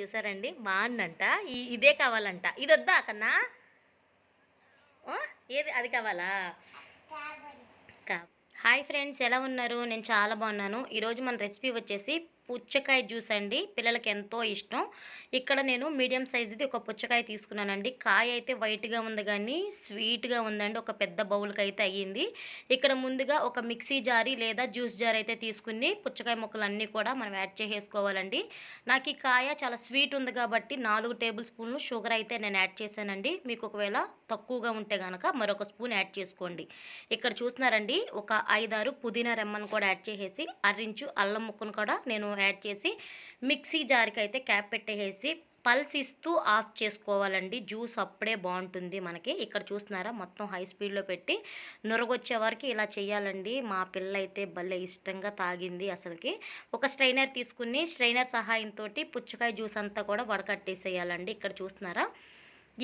చూసారండి? బాగుందంట ఈ- ఇదే కావాలంట. ఇది వద్దా కన్నా? ఏది? అది కావాలా? కా హాయ్ ఫ్రెండ్స్ ఎలా ఉన్నారు? నేను చాలా బాగున్నాను. ఈరోజు మన రెసిపీ వచ్చేసి పుచ్చకాయ జ్యూస్ అండి. పిల్లలకి ఎంతో ఇష్టం. ఇక్కడ నేను మీడియం సైజుది ఒక పుచ్చకాయ తీసుకున్నానండి. కాయ అయితే వైట్గా ఉంది కానీ స్వీట్గా ఉందండి. ఒక పెద్ద బౌల్కి అయితే అయ్యింది. ఇక్కడ ముందుగా ఒక మిక్సీ జారి లేదా జ్యూస్ జార్ అయితే తీసుకుని పుచ్చకాయ ముక్కలు అన్నీ కూడా మనం యాడ్ చేసేసుకోవాలండి. నాకు ఈ కాయ చాలా స్వీట్ ఉంది కాబట్టి నాలుగు టేబుల్ స్పూన్లు షుగర్ అయితే నేను యాడ్ చేశానండి. మీకు ఒకవేళ తక్కువగా ఉంటే కనుక మరొక స్పూన్ యాడ్ చేసుకోండి. ఇక్కడ చూస్తున్నారండి ఒక ఐదారు పుదీనా రెమ్మను కూడా యాడ్ చేసేసి అరించు అల్లం ముక్కను కూడా నేను యాడ్ చేసి మిక్సీ జార్కి అయితే క్యాప్ పెట్టేసి పల్స్ ఇస్తూ ఆఫ్ చేసుకోవాలండి. జ్యూస్ అప్పుడే బాగుంటుంది మనకి. ఇక్కడ చూస్తున్నారా? మొత్తం హై స్పీడ్లో పెట్టి నొరగొచ్చే వరకు ఇలా చేయాలండి. మా పిల్ల అయితే భలే ఇష్టంగా తాగింది అసలుకి. ఒక స్ట్రైనర్ తీసుకుని స్ట్రైనర్ సహాయంతో పుచ్చకాయ జ్యూస్ అంతా కూడా వడకట్టేసేయాలండి. ఇక్కడ చూస్తున్నారా?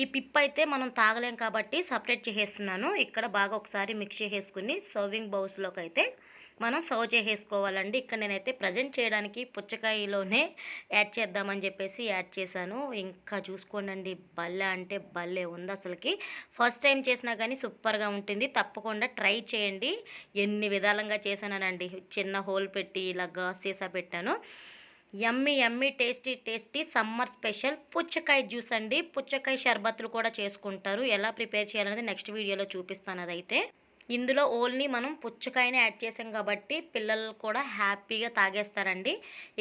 ఈ పిప్ అయితే మనం తాగలేం కాబట్టి సపరేట్ చేసేస్తున్నాను. ఇక్కడ బాగా ఒకసారి మిక్స్ చేసేసుకుని సర్వింగ్ బౌల్స్లోకి అయితే మనం సర్వ్ చేసేసుకోవాలండి. ఇక్కడ నేనైతే ప్రజెంట్ చేయడానికి పుచ్చకాయలోనే యాడ్ చేద్దామని చెప్పేసి యాడ్ చేశాను. ఇంకా చూసుకోండి భలే అంటే భలే ఉంది అసలుకి. ఫస్ట్ టైం చేసినా కానీ సూపర్గా ఉంటుంది. తప్పకుండా ట్రై చేయండి. ఎన్ని విధాలుగా చేశానండి చిన్న హోల్ పెట్టి ఇలా గాస్ చేసా పెట్టాను. Yummy yummy tasty tasty summer special పుచ్చకాయ జ్యూస్ అండి. పుచ్చకాయ షర్బత్లు కూడా చేసుకుంటారు. ఎలా ప్రిపేర్ చేయాలనేది నెక్స్ట్ వీడియోలో చూపిస్తాను అదైతే. ఇందులో ఓన్లీ మనం పుచ్చకాయని యాడ్ చేసాం కాబట్టి పిల్లలు కూడా హ్యాపీగా తాగేస్తారండి.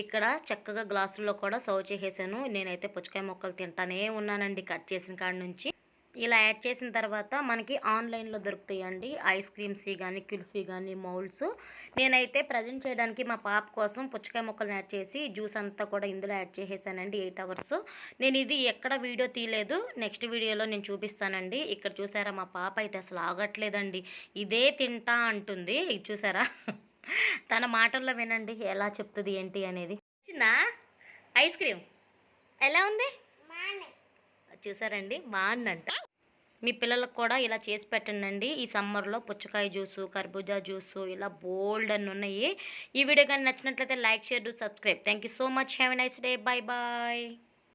ఇక్కడ చక్కగా గ్లాసుల్లో కూడా సర్వ్ చేసేసాను. నేనైతే పుచ్చకాయ మొక్కలు తింటానే ఉన్నానండి కట్ చేసిన కాడ నుంచి. ఇలా యాడ్ చేసిన తర్వాత మనకి ఆన్లైన్లో దొరుకుతాయండి. ఐస్ క్రీమ్స్ కానీ కుల్ఫీ కానీ మౌల్డ్స్. నేనైతే ప్రజెంట్ చేయడానికి మా పాప కోసం పుచ్చకాయ ముక్కలను యాడ్ చేసి జ్యూస్ అంతా కూడా ఇందులో యాడ్ చేసేసానండి ఎయిట్ అవర్స్. నేను ఇది ఎక్కడ వీడియో తీయలేదు నెక్స్ట్ వీడియోలో నేను చూపిస్తానండి. ఇక్కడ చూసారా మా పాప అయితే అసలు ఆగట్లేదండి. ఇదే తింటా అంటుంది. ఇది చూసారా? తన మాటల్లో వినండి ఎలా చెప్తుంది ఏంటి అనేది. చిన్న ఐస్ క్రీమ్. ఎలా ఉంది? చూసారండి బాగుందంట. మీ పిల్లలకు కూడా ఇలా చేసి పెట్టండి ఈ సమ్మర్లో పుచ్చకాయ జ్యూసు కర్బూజా జ్యూసు ఇలా బోల్డ్ అని ఉన్నాయి. ఈ వీడియో కానీ నచ్చినట్లయితే like share do subscribe. Thank you so much. Have a nice day. Bye bye